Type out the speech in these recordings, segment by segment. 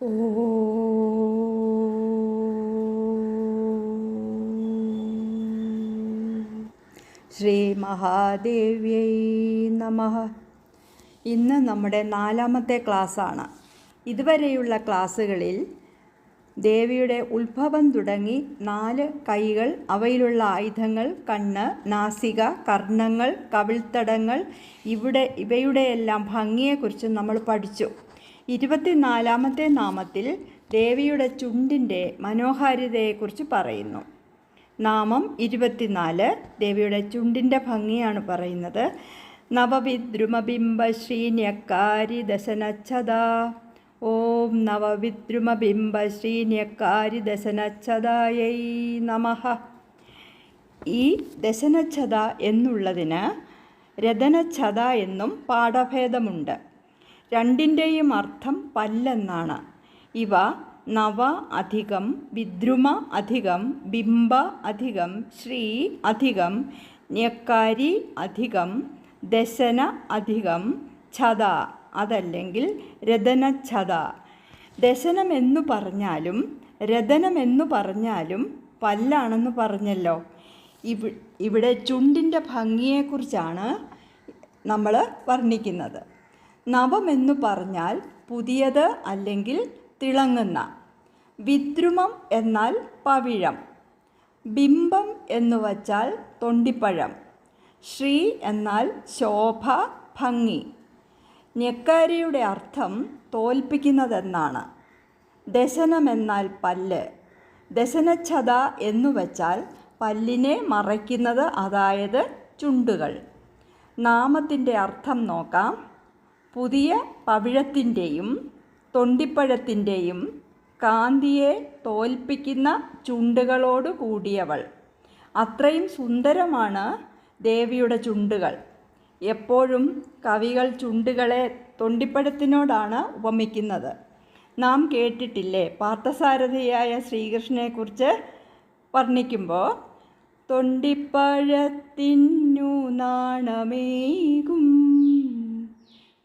ശ്രീ മഹാദേവ്യൈ നമ. ഇന്ന് നമ്മുടെ നാലാമത്തെ ക്ലാസ്സാണ്. ഇതുവരെയുള്ള ക്ലാസ്സുകളിൽ ദേവിയുടെ ഉത്ഭവം തുടങ്ങി നാല് കൈകൾ അവയിലുള്ള ആയുധങ്ങൾ കണ്ണ് നാസിക കർണങ്ങൾ കവിൾത്തടങ്ങൾ ഇവിടെ ഇവയുടെയെല്ലാം ഭംഗിയെക്കുറിച്ച് നമ്മൾ പഠിച്ചു. ഇരുപത്തിനാലാമത്തെ നാമത്തിൽ ദേവിയുടെ ചുണ്ടിന്റെ മനോഹാരിതയെക്കുറിച്ച് പറയുന്നു. നാമം ഇരുപത്തിനാല് ദേവിയുടെ ചുണ്ടിന്റെ ഭംഗിയാണ് പറയുന്നത്. നവവിദ്രുമബിംബ ശ്രീന്യക്കാരി ദശനച്ഛത ഓം നവവിദ്രുമബിംബ ശ്രീന്യക്കാരി ദശനച്ഛതായൈ നമഃ. ഈ ദശനച്ഛത എന്നുള്ളതിന് രതനച്ഛത എന്നും പാഠഭേദമുണ്ട്. രണ്ടിന്റെയും അർത്ഥം പല്ലെന്നാണ്. ഇവ നവ അധികം വിദ്രുമ അധികം ബിംബ അധികം ശ്രീ അധികം ഞക്കാരി അധികം ദശന അധികം ഛത അതല്ലെങ്കിൽ രതനച്ഛത ദശനമെന്നു പറഞ്ഞാലും രതനമെന്നു പറഞ്ഞാലും പല്ലാണെന്ന് പറഞ്ഞല്ലോ. ഇവി ഇവിടെ ചുണ്ടിന്റെ ഭംഗിയെക്കുറിച്ചാണ് നമ്മൾ വർണിക്കുന്നത്. നവമെന്നു പറഞ്ഞാൽ പുതിയത് അല്ലെങ്കിൽ തിളങ്ങുന്ന. വിദ്രുമം എന്നാൽ പവിഴം. ബിംബം എന്നു വച്ചാൽ തൊണ്ടിപ്പഴം. ശ്രീ എന്നാൽ ശോഭ ഭംഗി. ഞെക്കാരിയുടെ അർത്ഥം തോൽപ്പിക്കുന്നതെന്നാണ്. ദശനമെന്നാൽ പല്ല്. ദശനച്ഛത എന്നു വച്ചാൽ പല്ലിനെ മറയ്ക്കുന്നത് അതായത് ചുണ്ടുകൾ. നാമത്തിന്റെ അർത്ഥം നോക്കാം. പുതിയ പവിഴത്തിന്റെയും തൊണ്ടിപ്പഴത്തിന്റെയും കാന്തിയെ തോൽപ്പിക്കുന്ന ചുണ്ടുകളോടു കൂടിയവൾ. അത്രയും സുന്ദരമാണ് ദേവിയുടെ ചുണ്ടുകൾ. എപ്പോഴും കവികൾ ചുണ്ടുകളെ തൊണ്ടിപ്പഴത്തിനോടാണ് ഉപമിക്കുന്നത്. നാം കേട്ടിട്ടില്ലേ പാർത്ഥസാരഥിയായ ശ്രീകൃഷ്ണനെക്കുറിച്ച് വർണിക്കുമ്പോൾ തൊണ്ടിപ്പഴത്തിനു നാണമേകും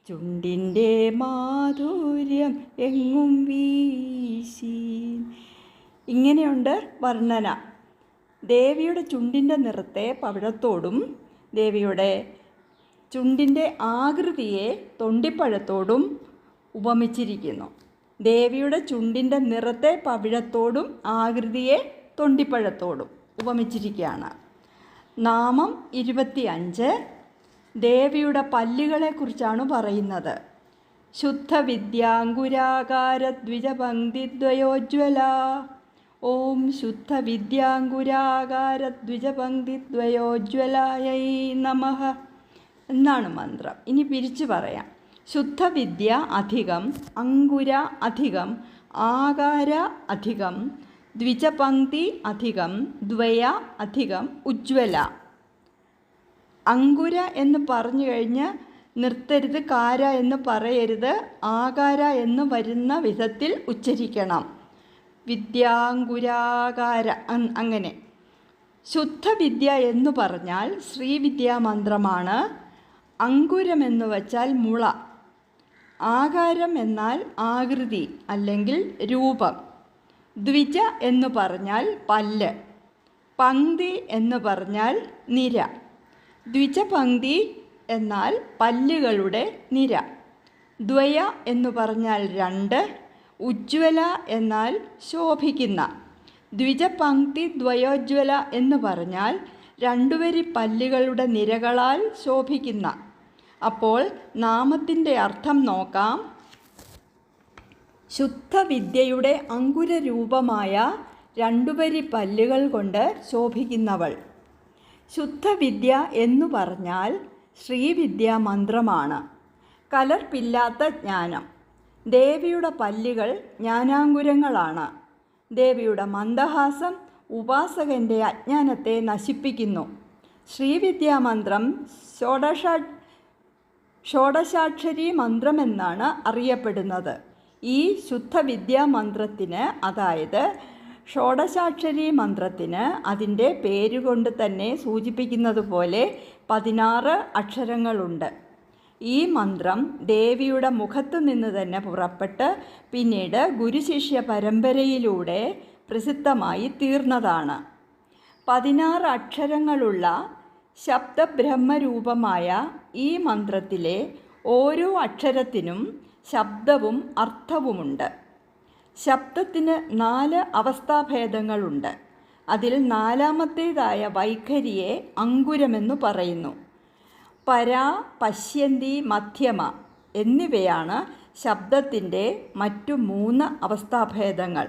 ചുണ്ടിന്റെ മാധുര്യം എങ്ങും വീശി. ഇങ്ങനെയുണ്ട് വർണന. ദേവിയുടെ ചുണ്ടിന്റെ നിറത്തെ പവിഴത്തോടും ദേവിയുടെ ചുണ്ടിന്റെ ആകൃതിയെ തൊണ്ടിപ്പഴത്തോടും ഉപമിച്ചിരിക്കുന്നു. ദേവിയുടെ ചുണ്ടിന്റെ നിറത്തെ പവിഴത്തോടും ആകൃതിയെ തൊണ്ടിപ്പഴത്തോടും ഉപമിച്ചിരിക്കുകയാണ്. നാമം ഇരുപത്തി അഞ്ച് ദേവിയുടെ പല്ലുകളെക്കുറിച്ചാണ് പറയുന്നത്. ശുദ്ധ വിദ്യാങ്കുരാകാര ദ്വിജപങ്ക്തിദ്വയോജ്വല ഓം ശുദ്ധ നമ ദ്വിജപങ്ക്തിദ്വയോജ്വലായൈ നമഃ എന്നാണ് മന്ത്രം. ഇനി പിരിച്ചു പറയാം. ശുദ്ധവിദ്യ അധികം അങ്കുര അധികം ആകാര അധികം ദ്വിജപങ്ക്തി അധികം ദ്വയ അധികം ഉജ്ജ്വല അങ്കുര എന്ന് പറഞ്ഞു കഴിഞ്ഞ് നിർത്തരുത് കാര എന്ന് പറയരുത് ആകാര എന്ന് വരുന്ന വിധത്തിൽ ഉച്ചരിക്കണം. വിദ്യാങ്കുരാകാര അങ്ങനെ. ശുദ്ധവിദ്യ എന്ന് പറഞ്ഞാൽ ശ്രീവിദ്യാമന്ത്രമാണ്. അങ്കുരം എന്ന് വച്ചാൽ മുള. ആകാരം എന്നാൽ ആകൃതി അല്ലെങ്കിൽ രൂപം. ദ്വിജ എന്ന് പറഞ്ഞാൽ പല്ല്. പങ്ക്തി എന്ന് പറഞ്ഞാൽ നിര. ദ്വിജപങ്ക്തി എന്നാൽ പല്ലുകളുടെ നിര. ദ്വയ എന്ന് പറഞ്ഞാൽ രണ്ട് ഉജ്ജ്വല എന്നാൽ ശോഭിക്കുന്ന. ദ്വിജപങ്ക്തി ദ്വയോജ്വല എന്ന് പറഞ്ഞാൽ രണ്ടുവരി പല്ലുകളുടെ നിരകളാൽ ശോഭിക്കുന്ന. അപ്പോൾ നാമത്തിന്റെ അർത്ഥം നോക്കാം. ശുദ്ധവിദ്യയുടെ അങ്കുരരൂപമായ രണ്ടുവരി പല്ലുകൾ കൊണ്ട് ശോഭിക്കുന്നവൾ. ശുദ്ധവിദ്യ എന്നു പറഞ്ഞാൽ ശ്രീവിദ്യ മന്ത്രമാണ്. കലർപ്പില്ലാത്ത ജ്ഞാനം. ദേവിയുടെ പല്ലുകൾ ജ്ഞാനാങ്കുരങ്ങളാണ്. ദേവിയുടെ മന്ദഹാസം ഉപാസകന്റെ അജ്ഞാനത്തെ നശിപ്പിക്കുന്നു. ശ്രീവിദ്യാമന്ത്രം ഷോഡശാ ഷോഡശാക്ഷരി മന്ത്രമെന്നാണ് അറിയപ്പെടുന്നത്. ഈ ശുദ്ധവിദ്യാ മന്ത്രത്തിന് അതായത് ഷോഡശാക്ഷരി മന്ത്രത്തിന് അതിന്റെ പേരുകൊണ്ട് തന്നെ സൂചിപ്പിക്കുന്നത് പോലെ പതിനാറ് അക്ഷരങ്ങളുണ്ട്. ഈ മന്ത്രം ദേവിയുടെ മുഖത്തു നിന്ന് തന്നെ പുറപ്പെട്ട് പിന്നീട് ഗുരുശിഷ്യ പരമ്പരയിലൂടെ പ്രസിദ്ധമായി തീർന്നതാണ്. പതിനാറ് അക്ഷരങ്ങളുള്ള ശബ്ദബ്രഹ്മരൂപമായ ഈ മന്ത്രത്തിലെ ഓരോ അക്ഷരത്തിനും ശബ്ദവും അർത്ഥവുമുണ്ട്. ശബ്ദത്തിന് നാല് അവസ്ഥാഭേദങ്ങളുണ്ട്. അതിൽ നാലാമത്തേതായ വൈഖരിയെ അങ്കുരമെന്നു പറയുന്നു. പരാ പശ്യന്തി മധ്യമ എന്നിവയാണ് ശബ്ദത്തിന്റെ മറ്റു മൂന്ന് അവസ്ഥാഭേദങ്ങൾ.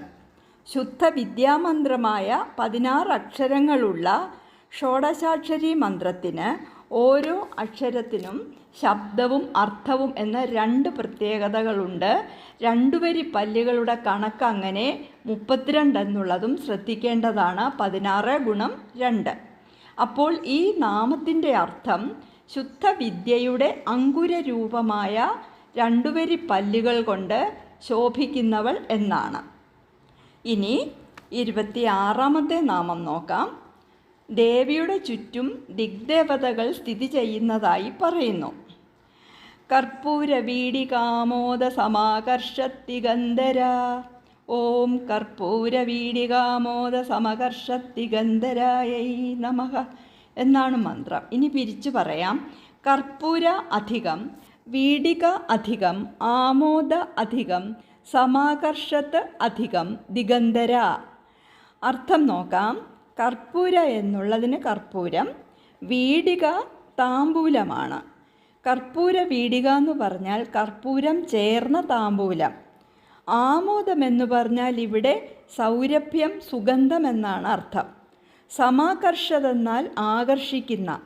ശുദ്ധ വിദ്യാമന്ത്രമായ പതിനാറ് അക്ഷരങ്ങളുള്ള ഷോഡശാക്ഷരി മന്ത്രത്തിന് ഓരോ അക്ഷരത്തിനും ശബ്ദവും അർത്ഥവും എന്ന രണ്ട് പ്രത്യേകതകളുണ്ട്. രണ്ടുവരി പല്ലുകളുടെ കണക്ക് അങ്ങനെ മുപ്പത്തിരണ്ട് എന്നുള്ളതും ശ്രദ്ധിക്കേണ്ടതാണ്. പതിനാറ് ഗുണം രണ്ട്. അപ്പോൾ ഈ നാമത്തിന്റെ അർത്ഥം ശുദ്ധവിദ്യയുടെ വിദ്യയുടെ അങ്കുരരൂപമായ രണ്ടുവരി പല്ലുകൾ കൊണ്ട് ശോഭിക്കുന്നവൾ എന്നാണ്. ഇനി ഇരുപത്തിയാറാമത്തെ നാമം നോക്കാം. ദേവിയുടെ ചുറ്റും ദിഗ്ദേവതകൾ സ്ഥിതി ചെയ്യുന്നതായി പറയുന്നു. കർപ്പൂര വീടികാമോദ സമാകർഷത്തിഗന്ധര ഓം കർപ്പൂര വീടികാമോദ സമകർഷത്തിഗന്ധരായൈ നമഃ എന്നാണ് മന്ത്രം. ഇനി പിരിച്ചു പറയാം. കർപ്പൂര അധികം വീടിക അധികം ആമോദ അധികം സമാകർഷത്ത് അധികം ദിഗന്ധര. അർത്ഥം നോക്കാം. കർപ്പൂര എന്നുള്ളതിന് കർപ്പൂരം വീടിക താമ്പൂലമാണ്. കർപ്പൂര വീടിക എന്ന് പറഞ്ഞാൽ കർപ്പൂരം ചേർന്ന താമ്പൂലം. ആമോദം എന്ന് പറഞ്ഞാൽ ഇവിടെ സൗരഭ്യം സുഗന്ധം എന്നാണ് അർത്ഥം. സമാകർഷതെന്നാൽ ആകർഷിക്കുന്ന.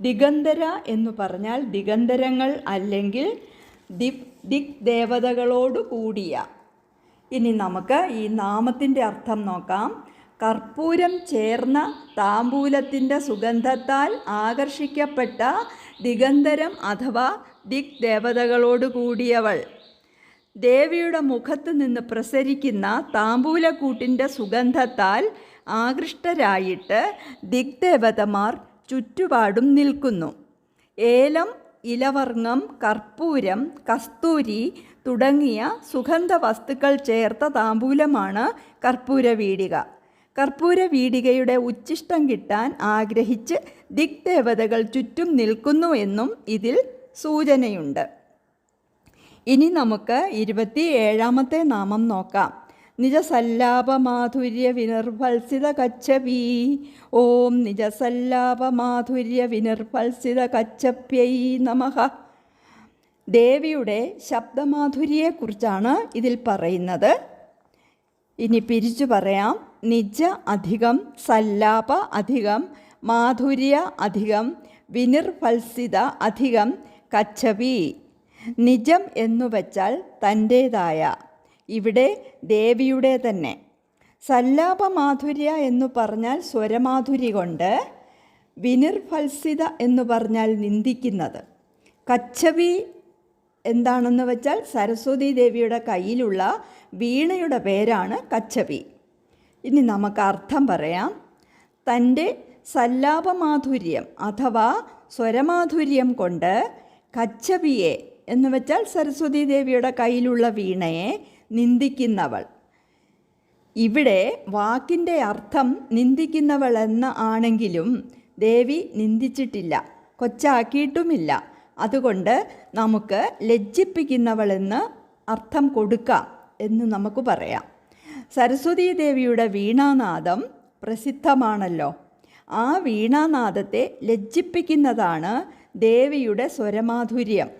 ദിഗന്ധര എന്ന് പറഞ്ഞാൽ ദിഗന്ധരങ്ങൾ അല്ലെങ്കിൽ ദിക് ദിക് ദേവതകളോട് കൂടിയ ഇനി നമുക്ക് ഈ നാമത്തിന്റെ അർത്ഥം നോക്കാം. കർപ്പൂരം ചേർന്ന താമ്പൂലത്തിന്റെ സുഗന്ധത്താൽ ആകർഷിക്കപ്പെട്ട ദിഗന്ധരം അഥവാ ദിക് ദേവതകളോട് കൂടിയവൾ. ദേവിയുടെ മുഖത്ത് നിന്ന് പ്രസരിക്കുന്ന താമ്പൂലക്കൂട്ടിന്റെ സുഗന്ധത്താൽ ആകൃഷ്ടരായിട്ട് ദിഗ്ദേവതമാർ ചുറ്റുപാടും നിൽക്കുന്നു. ഏലം ഇലവർങ്ങം കർപ്പൂരം കസ്തൂരി തുടങ്ങിയ സുഗന്ധ വസ്തുക്കൾ ചേർത്ത താമ്പൂലമാണ് കർപ്പൂര വീടിക കർപ്പൂര വീടികയുടെ ഉച്ഛിഷ്ടം കിട്ടാൻ ആഗ്രഹിച്ച് ദിഗ്ദേവതകൾ ചുറ്റും നിൽക്കുന്നു എന്നും ഇതിൽ സൂചനയുണ്ട്. ഇനി നമുക്ക് ഇരുപത്തി ഏഴാമത്തെ നാമം നോക്കാം. നിജസല്ലാപമാധുര്യ വിനിർഭത്സിത കച്ചപി. ഓം നിജസല്ലാപമാധുര്യ വിനിർഭത്സിത കച്ചപ്യൈ നമഃ. ദേവിയുടെ ശബ്ദമാധുര്യയെക്കുറിച്ചാണ് ഇതിൽ പറയുന്നത്. ഇനി പിരിച്ചു പറയാം. നിജ അധികം സല്ലാപ അധികം മാധുര്യ അധികം വിനിർഫൽസിത അധികം കച്ചവി. നിജം എന്നു വച്ചാൽ തന്റേതായ ഇവിടെ ദേവിയുടെ തന്നെ. സല്ലാപമാധുര്യ എന്നു പറഞ്ഞാൽ സ്വരമാധുരി കൊണ്ട് വിനിർഫൽസിത എന്ന് പറഞ്ഞാൽ നിന്ദിക്കുന്നത്. കച്ചവി എന്താണെന്ന് വെച്ചാൽ സരസ്വതി ദേവിയുടെ കയ്യിലുള്ള വീണയുടെ പേരാണ് കച്ചവി. ഇനി നമുക്ക് അർത്ഥം പറയാം. തന്റെ സല്ലാപമാധുര്യം അഥവാ സ്വരമാധുര്യം കൊണ്ട് കച്ചവിയെ എന്ന് വെച്ചാൽ സരസ്വതി ദേവിയുടെ കയ്യിലുള്ള വീണയെ നിന്ദിക്കുന്നവൾ. ഇവിടെ വാക്കിന്റെ അർത്ഥം നിന്ദിക്കുന്നവൾ എന്ന ആണെങ്കിലും ദേവി നിന്ദിച്ചിട്ടില്ല കൊച്ചാക്കിയിട്ടുമില്ല. അതുകൊണ്ട് നമുക്ക് ലജ്ജിപ്പിക്കുന്നവളെന്ന് അർത്ഥം കൊടുക്കാം എന്ന് നമുക്ക് പറയാം. സരസ്വതീ ദേവിയുടെ വീണാനാദം പ്രസിദ്ധമാണല്ലോ. ആ വീണാനാദത്തെ ലജ്ജിപ്പിക്കുന്നതാണ് ദേവിയുടെ സ്വരമാധുര്യം.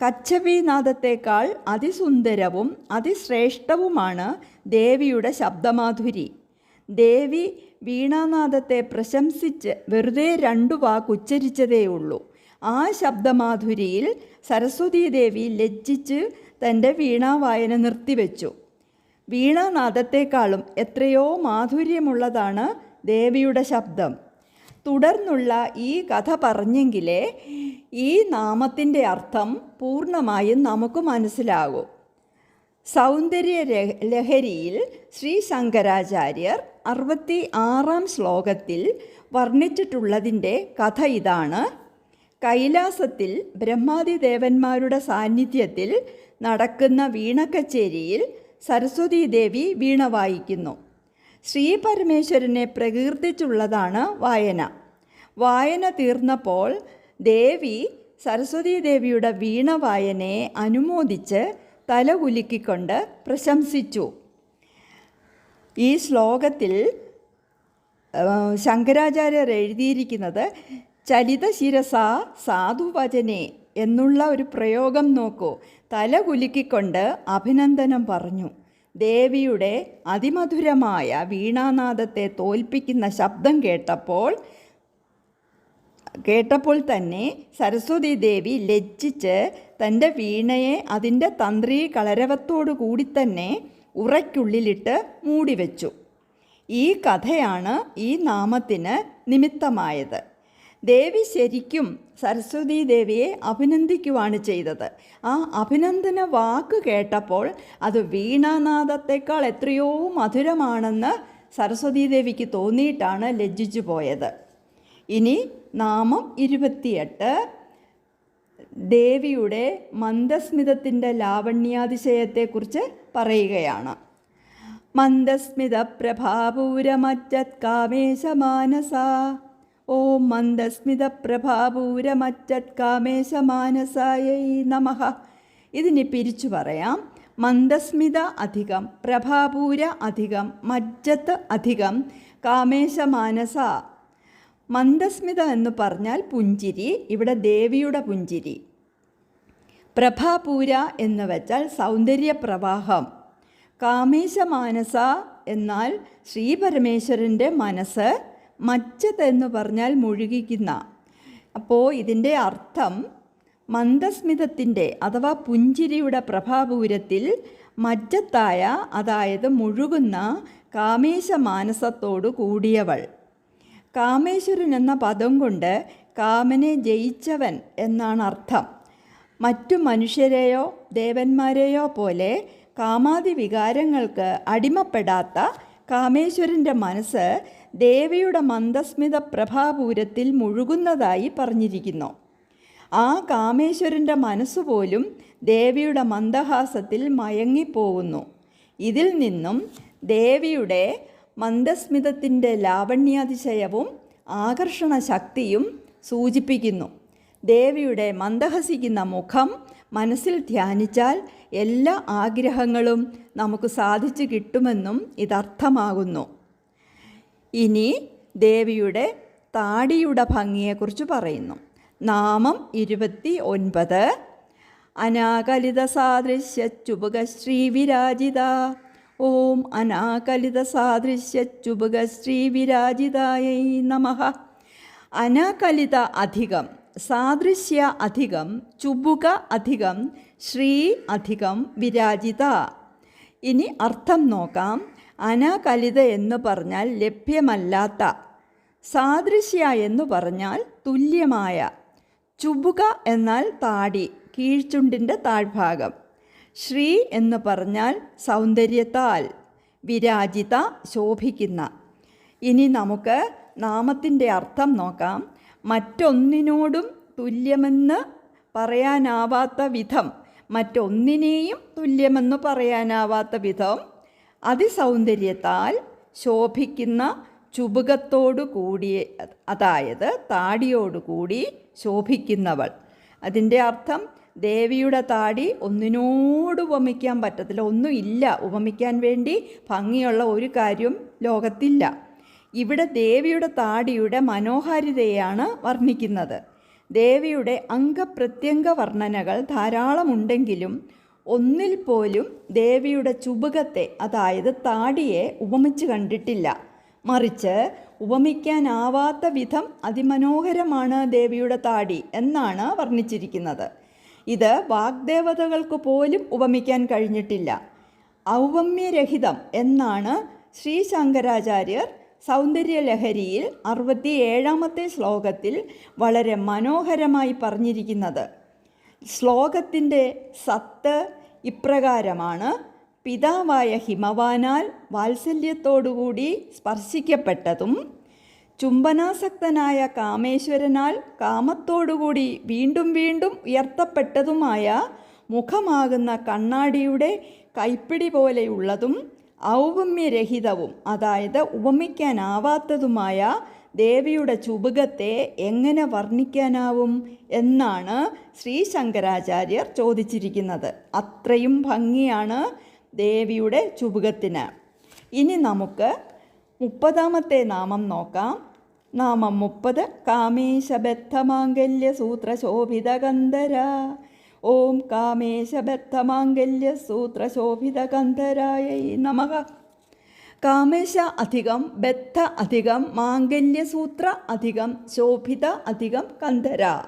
കച്ചവീനാദത്തേക്കാൾ അതിസുന്ദരവും അതിശ്രേഷ്ഠവുമാണ് ദേവിയുടെ ശബ്ദമാധുരി. ദേവി വീണാനാദത്തെ പ്രശംസിച്ച് വെറുതെ രണ്ടു വാക്ക് ഉച്ചരിച്ചതേയുള്ളൂ. ആ ശബ്ദമാധുരിയിൽ സരസ്വതീ ദേവി ലജ്ജിച്ച് തന്റെ വീണാവായന നിർത്തിവെച്ചു. വീണാനാദത്തെക്കാളും എത്രയോ മാധുര്യമുള്ളതാണ് ദേവിയുടെ ശബ്ദം. തുടർന്നുള്ള ഈ കഥ പറഞ്ഞെങ്കിലേ ഈ നാമത്തിന്റെ അർത്ഥം പൂർണമായും നമുക്ക് മനസ്സിലാകൂ. സൗന്ദര്യ ലഹരിയിൽ ശ്രീ ശങ്കരാചാര്യർ അറുപത്തി ആറാം ശ്ലോകത്തിൽ വർണിച്ചിട്ടുള്ളതിന്റെ കഥ ഇതാണ്. കൈലാസത്തിൽ ബ്രഹ്മാതി ദേവന്മാരുടെ സാന്നിധ്യത്തിൽ നടക്കുന്ന വീണക്കച്ചേരിയിൽ സരസ്വതീ ദേവി വീണ വായിക്കുന്നു. ശ്രീ പരമേശ്വരനെ പ്രകീർത്തിച്ചുള്ളതാണ് വായന. വായന തീർന്നപ്പോൾ ദേവി സരസ്വതീ ദേവിയുടെ വീണ വായനയെ അനുമോദിച്ച് തല കുലുക്കിക്കൊണ്ട് പ്രശംസിച്ചു. ഈ ശ്ലോകത്തിൽ ശങ്കരാചാര്യർ എഴുതിയിരിക്കുന്നത് ചലിതശിരസ സാധുവചനെ എന്നുള്ള ഒരു പ്രയോഗം നോക്കൂ. തല കുലുക്കിക്കൊണ്ട് അഭിനന്ദനം പറഞ്ഞു. ദേവിയുടെ അതിമധുരമായ വീണാനാദത്തെ തോൽപ്പിക്കുന്ന ശബ്ദം കേട്ടപ്പോൾ കേട്ടപ്പോൾ തന്നെ സരസ്വതി ദേവി ലജ്ജിച്ച് തന്റെ വീണയെ അതിന്റെ തന്ത്രി കളരവത്തോടു കൂടി തന്നെ ഉറയ്ക്കുള്ളിലിട്ട് മൂടിവെച്ചു. ഈ കഥയാണ് ഈ നാമത്തിന് നിമിത്തമായത്. ദേവി ശരിക്കും സരസ്വതി ദേവിയെ അഭിനന്ദിക്കുവാണ് ചെയ്തത്. ആ അഭിനന്ദന വാക്ക് കേട്ടപ്പോൾ അത് വീണാനാദത്തേക്കാൾ എത്രയോ മധുരമാണെന്ന് സരസ്വതി ദേവിക്ക് തോന്നിയിട്ടാണ് ലജ്ജിച്ചു പോയത്. ഇനി നാമം ഇരുപത്തിയെട്ട്. ദേവിയുടെ മന്ദസ്മിതത്തിന്റെ ലാവണ്യാതിശയത്തെക്കുറിച്ച് പറയുകയാണ്. മന്ദസ്മിത പ്രഭാപൂരമറ്റത് കാമേശമാനസ ഓം മന്ദസ്മിത പ്രഭാപൂരമറ്റത് കാമേശമാനസായൈ നമഃ. ഇതിനി പിരിച്ചു പറയാം. മന്ദസ്മിത അധികം പ്രഭാപൂര അധികം മജ്ജത്ത് അധികം കാമേശമാനസ. മന്ദസ്മിത എന്ന് പറഞ്ഞാൽ പുഞ്ചിരി ഇവിടെ ദേവിയുടെ പുഞ്ചിരി. പ്രഭാപൂര എന്ന് വെച്ചാൽ സൗന്ദര്യപ്രവാഹം കാമേശമാനസ എന്നാൽ ശ്രീപരമേശ്വരന്റെ മനസ്സ് മച്ചത് എന്ന് പറഞ്ഞാൽ മുഴുകിക്കുന്ന. അപ്പോൾ ഇതിന്റെ അർത്ഥം മന്ദസ്മിതത്തിന്റെ അഥവാ പുഞ്ചിരിയുടെ പ്രഭാപൂരത്തിൽ മജ്ജത്തായ അതായത് മുഴുകുന്ന കാമേശ മാനസത്തോടു കൂടിയവൾ. കാമേശ്വരൻ എന്ന പദം കൊണ്ട് കാമനെ ജയിച്ചവൻ എന്നാണ് അർത്ഥം. മറ്റു മനുഷ്യരെയോ ദേവന്മാരെയോ പോലെ കാമാതി വികാരങ്ങൾക്ക് അടിമപ്പെടാത്ത കാമേശ്വരന്റെ മനസ്സ് ദേവിയുടെ മന്ദസ്മിത പ്രഭാപൂരത്തിൽ മുഴുകുന്നതായി പറഞ്ഞിരിക്കുന്നു. ആ കാമേശ്വരന്റെ മനസ്സുപോലും ദേവിയുടെ മന്ദഹാസത്തിൽ മയങ്ങിപ്പോകുന്നു. ഇതിൽ നിന്നും ദേവിയുടെ മന്ദസ്മിതത്തിന്റെ ലാവണ്യാതിശയവും ആകർഷണ ശക്തിയും സൂചിപ്പിക്കുന്നു. ദേവിയുടെ മന്ദഹസിക്കുന്ന മുഖം മനസ്സിൽ ധ്യാനിച്ചാൽ എല്ലാ ആഗ്രഹങ്ങളും നമുക്ക് സാധിച്ചു കിട്ടുമെന്നും ഇതർത്ഥമാകുന്നു. ഇനി ദേവിയുടെ താടിയുടെ ഭംഗിയെക്കുറിച്ച് പറയുന്നു. നാമം ഇരുപത്തി ഒൻപത് അനാകലിത സാദൃശ്യ ചുബുക ശ്രീവിരാജിത ഓം അനാകലിത സാദൃശ്യ ചുബുക ശ്രീവിരാജിതായൈ നമ. അനാകലിത അധികം. സാദൃശ്യ അധികം ചുബുക അധികം ശ്രീ അധികം വിരാജിത. ഇനി അർത്ഥം നോക്കാം. അനാകലിത എന്ന് പറഞ്ഞാൽ ലഭ്യമല്ലാത്ത. സാദൃശ്യ എന്ന് പറഞ്ഞാൽ തുല്യമായ. ചുബുക എന്നാൽ താടി കീഴ്ചുണ്ടിന്റെ താഴ്ഭാഗം. ശ്രീ എന്ന് പറഞ്ഞാൽ സൗന്ദര്യത്താൽ. വിരാജിത ശോഭിക്കുന്ന. ഇനി നമുക്ക് നാമത്തിന്റെ അർത്ഥം നോക്കാം. മറ്റൊന്നിനോടും തുല്യമെന്ന് പറയാനാവാത്ത വിധം മറ്റൊന്നിനെയും തുല്യമെന്ന് പറയാനാവാത്ത വിധം അതിസൗന്ദര്യത്താൽ ശോഭിക്കുന്ന ചുബുകത്തോടു കൂടിയ അതായത് താടിയോടുകൂടി ശോഭിക്കുന്നവൾ. അതിന്റെ അർത്ഥം ദേവിയുടെ താടി ഒന്നിനോട് ഉപമിക്കാൻ പറ്റത്തില്ല ഒന്നും ഇല്ല ഉപമിക്കാൻ വേണ്ടി ഭംഗിയുള്ള ഒരു കാര്യം ലോകത്തില്ല. ഇവിടെ ദേവിയുടെ താടിയുടെ മനോഹാരിതയാണ് വർണിക്കുന്നത്. ദേവിയുടെ അംഗപ്രത്യംഗ വർണനകൾ ധാരാളമുണ്ടെങ്കിലും ഒന്നിൽ പോലും ദേവിയുടെ ചുബുകത്തെ അതായത് താടിയെ ഉപമിച്ച് കണ്ടിട്ടില്ല. മറിച്ച് ഉപമിക്കാനാവാത്ത വിധം അതിമനോഹരമാണ് ദേവിയുടെ താടി എന്നാണ് വർണിച്ചിരിക്കുന്നത്. ഇത് വാഗ്ദേവതകൾക്ക് പോലും ഉപമിക്കാൻ കഴിഞ്ഞിട്ടില്ല. ഔപമ്യരഹിതം എന്നാണ് ശ്രീ ശങ്കരാചാര്യർ സൗന്ദര്യലഹരിയിൽ അറുപത്തി ഏഴാമത്തെ ശ്ലോകത്തിൽ വളരെ മനോഹരമായി പറഞ്ഞിരിക്കുന്നത്. ശ്ലോകത്തിന്റെ സത്ത് ഇപ്രകാരമാണ്. പിതാവായ ഹിമവാനാൽ വാത്സല്യത്തോടുകൂടി സ്പർശിക്കപ്പെട്ടതും ചുംബനാസക്തനായ കാമേശ്വരനാൽ കാമത്തോടുകൂടി വീണ്ടും വീണ്ടും ഉയർത്തപ്പെട്ടതുമായ മുഖമാകുന്ന കണ്ണാടിയുടെ കൈപ്പിടി പോലെയുള്ളതും ഔപമ്യരഹിതവും അതായത് ഉപമിക്കാനാവാത്തതുമായ ദേവിയുടെ ചുബുകത്തെ എങ്ങനെ വർണിക്കാനാവും എന്നാണ് ശ്രീ ശങ്കരാചാര്യർ ചോദിച്ചിരിക്കുന്നത്. അത്രയും ഭംഗിയാണ് ദേവിയുടെ ചുബുകത്തിന്. ഇനി നമുക്ക് മുപ്പതാമത്തെ നാമം നോക്കാം. നാമം മുപ്പത് കാമേശബദ്ധമാംഗല്യ സൂത്ര ശോഭിത ഗന്ധര ഓം കാമേശബദ്ധമാംഗല്യസൂത്രശോഭിതകന്ധരായ നമ. കാമേശ അധികം ബദ്ധ അധികം മാംഗല്യസൂത്ര അധികം ശോഭിത അധികം കന്ധര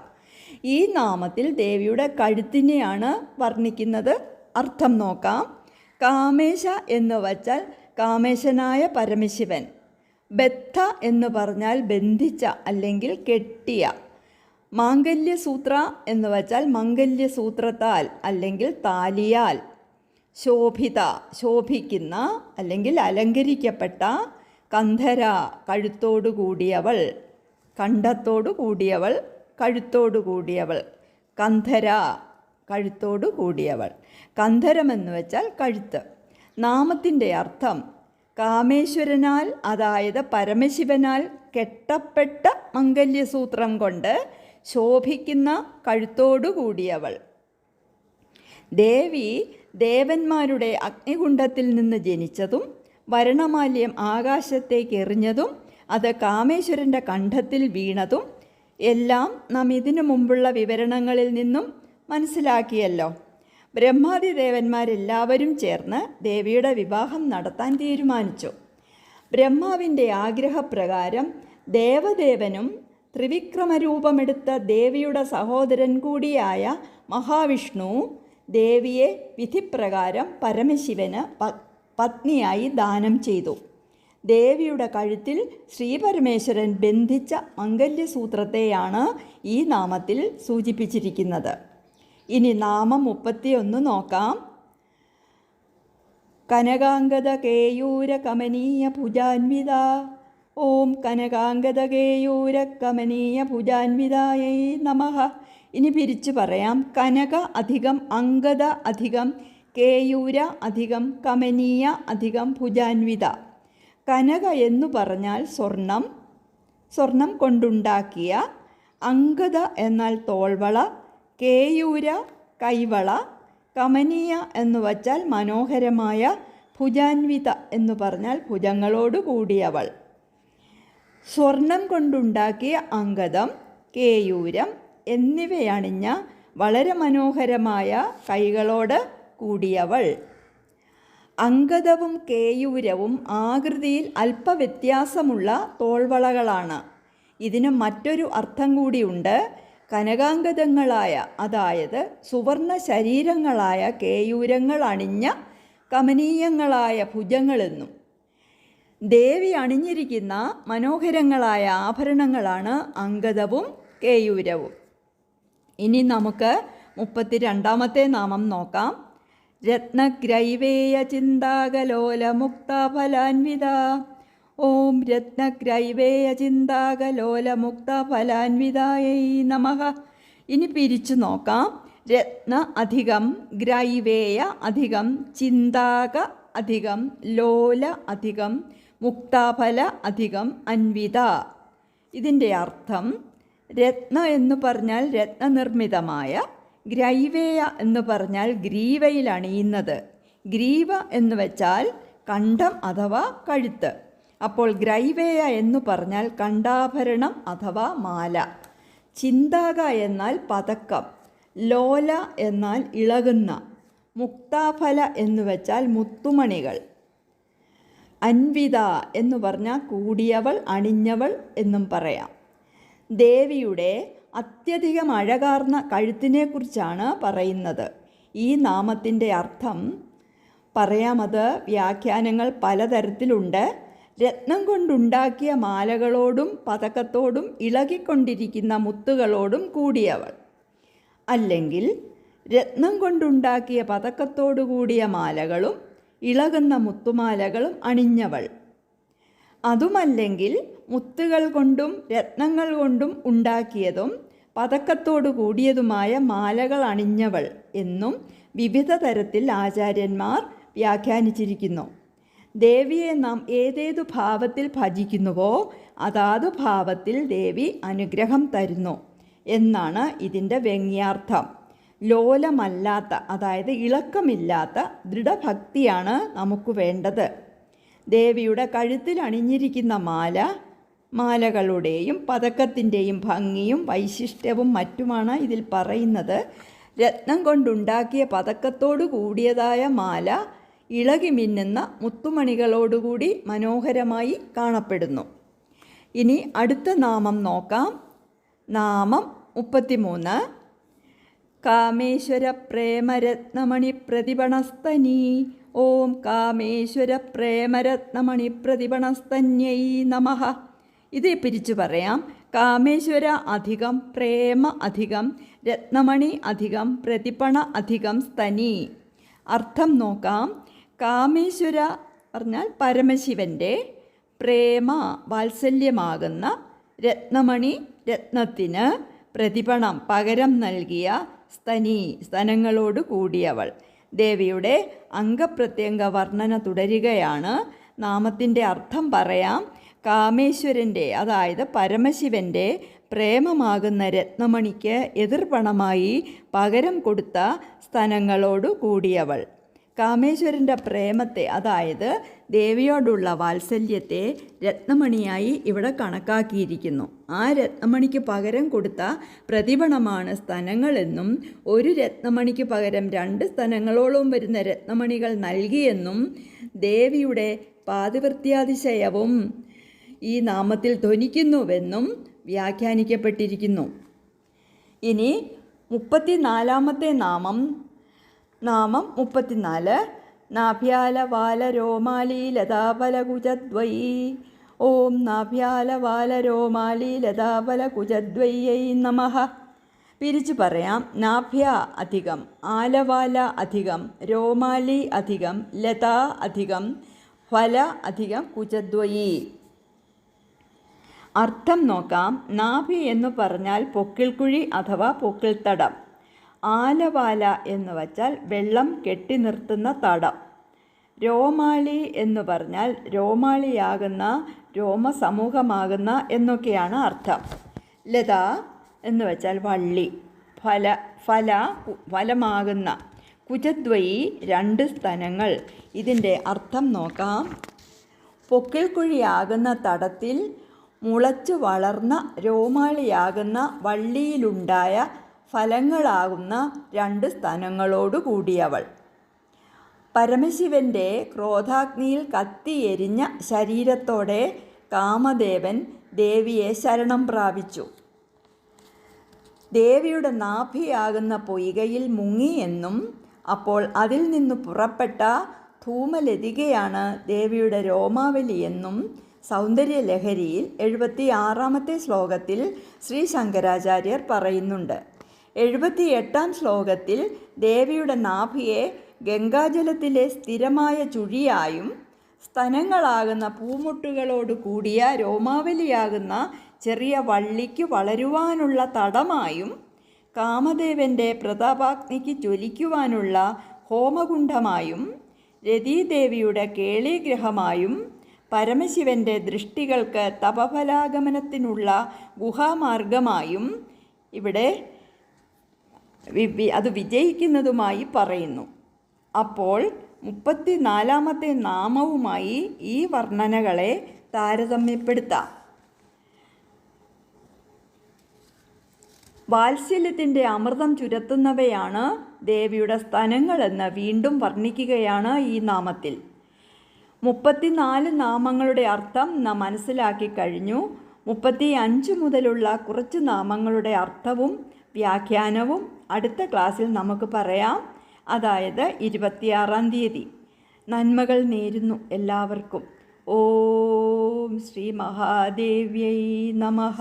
ഈ നാമത്തിൽ ദേവിയുടെ കഴുത്തിനെയാണ് വർണിക്കുന്നത്. അർത്ഥം നോക്കാം. കാമേശ എന്ന് വച്ചാൽ കാമേശനായ പരമശിവൻ. ബദ്ധ എന്ന് പറഞ്ഞാൽ ബന്ധിച്ച അല്ലെങ്കിൽ കെട്ടിയ. മാംഗല്യസൂത്ര എന്ന് വച്ചാൽ മംഗല്യസൂത്രത്താൽ അല്ലെങ്കിൽ താലിയാൽ. ശോഭിത ശോഭിക്കുന്ന അല്ലെങ്കിൽ അലങ്കരിക്കപ്പെട്ട കന്ധര കഴുത്തോടു കൂടിയവൾ കണ്ടത്തോടു കൂടിയവൾ കഴുത്തോടു കൂടിയവൾ കന്ധര കഴുത്തോടു കൂടിയവൾ കന്ധരമെന്ന് വെച്ചാൽ കഴുത്ത്. നാമത്തിന്റെ അർത്ഥം കാമേശ്വരനാൽ അതായത് പരമശിവനാൽ കെട്ടപ്പെട്ട മംഗല്യസൂത്രം കൊണ്ട് ശോഭിക്കുന്ന കഴുത്തോടു കൂടിയവൾ ദേവി ദേവന്മാരുടെ അഗ്നികുണ്ഡത്തിൽ നിന്ന് ജനിച്ചതും വരണമാല്യം ആകാശത്തേക്ക് എറിഞ്ഞതും അത് കാമേശ്വരന്റെ കണ്ഠത്തിൽ വീണതും എല്ലാം നാം ഇതിനു മുമ്പുള്ള വിവരണങ്ങളിൽ നിന്നും മനസ്സിലാക്കിയല്ലോ. ബ്രഹ്മാതി ദേവന്മാരെല്ലാവരും ചേർന്ന് ദേവിയുടെ വിവാഹം നടത്താൻ തീരുമാനിച്ചു. ബ്രഹ്മാവിന്റെ ആഗ്രഹപ്രകാരം ദേവദേവനും ത്രിവിക്രമരൂപമെടുത്ത ദേവിയുടെ സഹോദരൻ കൂടിയായ മഹാവിഷ്ണു ദേവിയെ വിധിപ്രകാരം പരമശിവന് പത്നിയായി ദാനം ചെയ്തു. ദേവിയുടെ കഴുത്തിൽ ശ്രീപരമേശ്വരൻ ബന്ധിച്ച മംഗല്യസൂത്രത്തെയാണ് ഈ നാമത്തിൽ സൂചിപ്പിച്ചിരിക്കുന്നത്. ഇനി നാമം മുപ്പത്തിയൊന്ന് നോക്കാം. കനകാംഗത കേയൂര കമനീയ ഭുജാൻവിത ഓം കനകാംഗതകേയൂരക്കമനീയ കേയൂര കമനീയ ഭുജാൻവിതായൈ നമഃ. ഇനി പിരിച്ചു പറയാം. കനക അധികം അങ്കത അധികം കേയൂര അധികം കമനീയ അധികം ഭുജാൻവിത. കനക എന്നു പറഞ്ഞാൽ സ്വർണം. സ്വർണം കൊണ്ടുണ്ടാക്കിയ അങ്കത എന്നാൽ തോൾവള കേയൂര കൈവള കമനീയ എന്നു വച്ചാൽ മനോഹരമായ ഭുജാൻവിത എന്നു പറഞ്ഞാൽ ഭുജങ്ങളോട് കൂടിയവൾ. സ്വർണം കൊണ്ടുണ്ടാക്കിയ അങ്കദം കേയൂരം എന്നിവയണിഞ്ഞ വളരെ മനോഹരമായ കൈകളോട് കൂടിയവൾ. അങ്കദവും കേയൂരവും ആകൃതിയിൽ അല്പവ്യത്യാസമുള്ള തോൾവളകളാണ്. ഇതിന് മറ്റൊരു അർത്ഥം കൂടിയുണ്ട്. കനകാങ്കതങ്ങളായ അതായത് സുവർണ ശരീരങ്ങളായ കേയൂരങ്ങൾ അണിഞ്ഞ കമനീയങ്ങളായ ഭുജങ്ങളെന്നും ദേവി അണിഞ്ഞിരിക്കുന്ന മനോഹരങ്ങളായ ആഭരണങ്ങളാണ് അങ്കദവും കേയൂരവും. ഇനി നമുക്ക് മുപ്പത്തി രണ്ടാമത്തെ നാമം നോക്കാം. രത്നഗ്രൈവേയ ചിന്താകലോല മുക്തഫലാൻവിത ഓം രത്നഗ്രൈവേയ ചിന്താകലോല മുക്തഫലാൻവിതായൈ നമ. ഇനി പിരിച്ചു നോക്കാം. രത്ന അധികം ഗ്രൈവേയ അധികം ചിന്താക അധികം ലോല അധികം മുക്താഫല അധികം അൻവിത. ഇതിന്റെ അർത്ഥം രത്ന എന്ന് പറഞ്ഞാൽ രത്നനിർമ്മിതമായ ഗ്രൈവേയ എന്ന് പറഞ്ഞാൽ ഗ്രീവയിൽ അണിയുന്നത്. ഗ്രീവ എന്ന് വെച്ചാൽ കണ്ഠം അഥവാ കഴുത്ത്. അപ്പോൾ ഗ്രൈവേയ എന്ന് പറഞ്ഞാൽ കണ്ഠാഭരണം അഥവാ മാല. ചിന്താക എന്നാൽ പതക്കം. ലോല എന്നാൽ ഇളകുന്ന. മുക്താഫല എന്ന് വെച്ചാൽ മുത്തുമണികൾ. അൻവിത എന്ന് പറഞ്ഞാൽ കൂടിയവൾ അണിഞ്ഞവൾ എന്നും പറയാം. ദേവിയുടെ അത്യധികം അഴകാർന്ന കഴുത്തിനെക്കുറിച്ചാണ് പറയുന്നത്. ഈ നാമത്തിന്റെ അർത്ഥം പറയാമത് വ്യാഖ്യാനങ്ങൾ പലതരത്തിലുണ്ട്. രത്നം കൊണ്ടുണ്ടാക്കിയ മാലകളോടും പതക്കത്തോടും ഇളകിക്കൊണ്ടിരിക്കുന്ന മുത്തുകളോടും കൂടിയവൾ. അല്ലെങ്കിൽ രത്നം കൊണ്ടുണ്ടാക്കിയ പതക്കത്തോടു കൂടിയ മാലകളും ഇളകുന്ന മുത്തുമാലകളും അണിഞ്ഞവൾ. അതുമല്ലെങ്കിൽ മുത്തുകൾ കൊണ്ടും രത്നങ്ങൾ കൊണ്ടും ഉണ്ടാക്കിയതും പതക്കത്തോടു കൂടിയതുമായ മാലകൾ അണിഞ്ഞവൾ എന്നും വിവിധ തരത്തിൽ ആചാര്യന്മാർ വ്യാഖ്യാനിച്ചിരിക്കുന്നു. ദേവിയെ നാം ഏതേതു ഭാവത്തിൽ ഭജിക്കുന്നുവോ അതാതു ഭാവത്തിൽ ദേവി അനുഗ്രഹം തരുന്നു എന്നാണ് ഇതിന്റെ വ്യംഗ്യാർത്ഥം. ലോലമല്ലാത്ത അതായത് ഇളക്കമില്ലാത്ത ദൃഢഭക്തിയാണ് നമുക്ക് വേണ്ടത്. ദേവിയുടെ കഴുത്തിൽ അണിഞ്ഞിരിക്കുന്ന മാല മാലകളുടെയും പതക്കത്തിന്റെയും ഭംഗിയും വൈശിഷ്ട്യവും മറ്റുമാണ് ഇതിൽ പറയുന്നത്. രത്നം കൊണ്ടുണ്ടാക്കിയ പതക്കത്തോടു കൂടിയതായ മാല ഇളകി മിന്നുന്ന മുത്തുമണികളോടുകൂടി മനോഹരമായി കാണപ്പെടുന്നു. ഇനി അടുത്ത നാമം നോക്കാം. നാമം മുപ്പത്തിമൂന്ന്. കാമേശ്വര പ്രേമരത്നമണി പ്രതിപണസ്തനീ ഓം കാമേശ്വര പ്രേമരത്നമണി പ്രതിപണസ്തന്യൈ നമഃ. ഇത് പിരിച്ചു പറയാം. കാമേശ്വര അധികം പ്രേമ അധികം രത്നമണി അധികം പ്രതിപണ അധികം സ്തനി. അർത്ഥം നോക്കാം. കാമേശ്വര പറഞ്ഞാൽ പരമശിവന്റെ പ്രേമ വാത്സല്യമാകുന്ന രത്നമണി രത്നത്തിന് പ്രതിപണം പകരം നൽകിയ സ്തനി സ്തനങ്ങളോട് കൂടിയവൾ. ദേവിയുടെ അംഗപ്രത്യംഗ വർണന തുടരുകയാണ്. നാമത്തിന്റെ അർത്ഥം പറയാം കാമേശ്വരന്റെ അതായത് പരമശിവന്റെ പ്രേമമാകുന്ന രത്നമണിക്ക് എതിർപണമായി പകരം കൊടുത്ത സ്തനങ്ങളോട് കൂടിയവൾ. കാമേശ്വരന്റെ പ്രേമത്തെ അതായത് ദേവിയോടുള്ള വാത്സല്യത്തെ രത്നമണിയായി ഇവിടെ കണക്കാക്കിയിരിക്കുന്നു. ആ രത്നമണിക്ക് പകരം കൊടുത്ത പ്രതിപണമാണ് സ്ഥലങ്ങളെന്നും ഒരു രത്നമണിക്ക് പകരം രണ്ട് സ്ഥലങ്ങളോളം വരുന്ന രത്നമണികൾ നൽകിയെന്നും ദേവിയുടെ പാതിവൃത്യാതിശയവും ഈ നാമത്തിൽ ധ്വനിക്കുന്നുവെന്നും വ്യാഖ്യാനിക്കപ്പെട്ടിരിക്കുന്നു. ഇനി മുപ്പത്തിനാലാമത്തെ നാമം നാമം മുപ്പത്തിനാല്. നാഭ്യാല വാല രോമാലി ലതാബലകുജദ്വയി ഓം നാഭ്യാല വാല രോമാലി ലതാബലകുജദ്വയ്യൈ നമഃ. പിരിച്ചു പറയാം. നാഭ്യ അധികം ആലവാല അധികം രോമാലി അധികം ലതാ അധികം ഫല അധികം കുജദ്വയി അർത്ഥം നോക്കാം. നാഭി എന്ന് പറഞ്ഞാൽ പൊക്കിൾക്കുഴി അഥവാ പൊക്കിൾത്തടം. ആലവാല എന്ന് വച്ചാൽ വെള്ളം കെട്ടി നിർത്തുന്ന തടം. രോമാളി എന്ന് പറഞ്ഞാൽ രോമാളിയാകുന്ന രോമസമൂഹമാകുന്ന എന്നൊക്കെയാണ് അർത്ഥം. ലത എന്ന് വച്ചാൽ വള്ളി. ഫല ഫല ഫലമാകുന്ന. കുജദ്വയി രണ്ട് സ്തനങ്ങൾ ഇതിന്റെ അർത്ഥം നോക്കാം. പൊക്കിൾക്കുഴിയാകുന്ന തടത്തിൽ മുളച്ചു വളർന്ന രോമാളിയാകുന്ന വള്ളിയിലുണ്ടായ ഫലങ്ങളാകുന്ന രണ്ട് സ്ഥലങ്ങളോടുകൂടിയവൾ പരമശിവന്റെ ക്രോധാഗ്നിയിൽ കത്തിയെരിഞ്ഞ ശരീരത്തോടെ കാമദേവൻ ദേവിയെ ശരണം പ്രാപിച്ചു. ദേവിയുടെ നാഭിയാകുന്ന പൊയ്കയിൽ മുങ്ങിയെന്നും അപ്പോൾ അതിൽ നിന്ന് പുറപ്പെട്ട ധൂമലതികയാണ് ദേവിയുടെ രോമാവലിയെന്നും സൗന്ദര്യലഹരിയിൽ എഴുപത്തി ആറാമത്തെ ശ്ലോകത്തിൽ ശ്രീ ശങ്കരാചാര്യർ പറയുന്നുണ്ട്. എഴുപത്തി എട്ടാം ശ്ലോകത്തിൽ ദേവിയുടെ നാഭിയെ ഗംഗാജലത്തിലെ സ്ഥിരമായ ചുഴിയായും സ്തനങ്ങളാകുന്ന പൂമുട്ടുകളോട് കൂടിയ രോമാവലിയാകുന്ന ചെറിയ വള്ളിക്ക് വളരുവാനുള്ള തടമായും കാമദേവന്റെ പ്രതാപാഗ്നിക്ക് ജ്വലിക്കുവാനുള്ള ഹോമകുണ്ഡമായും രതീദേവിയുടെ കേളിഗ്രഹമായും പരമശിവന്റെ ദൃഷ്ടികൾക്ക് തപഫലാഗമനത്തിനുള്ള ഗുഹാമാർഗമായും ഇവിടെ അത് വിജയിക്കുന്നതുമായി പറയുന്നു. അപ്പോൾ മുപ്പത്തിനാലാമത്തെ നാമവുമായി ഈ വർണനകളെ താരതമ്യപ്പെടുത്താം. വാത്സല്യത്തിന്റെ അമൃതം ചുരത്തുന്നവയാണ് ദേവിയുടെ സ്ഥലങ്ങളെന്ന് വീണ്ടും വർണിക്കുകയാണ് ഈ നാമത്തിൽ. മുപ്പത്തിനാല് നാമങ്ങളുടെ അർത്ഥം നാം മനസ്സിലാക്കി കഴിഞ്ഞു. മുപ്പത്തി അഞ്ച് മുതലുള്ള കുറച്ച് നാമങ്ങളുടെ അർത്ഥവും വ്യാഖ്യാനവും അടുത്ത ക്ലാസ്സിൽ നമുക്ക് പറയാം. അതായത് ഇരുപത്തിയാറാം തീയതി. നന്മകൾ നേരുന്നു എല്ലാവർക്കും. ഓം ശ്രീ മഹാദേവ്യൈ നമഃ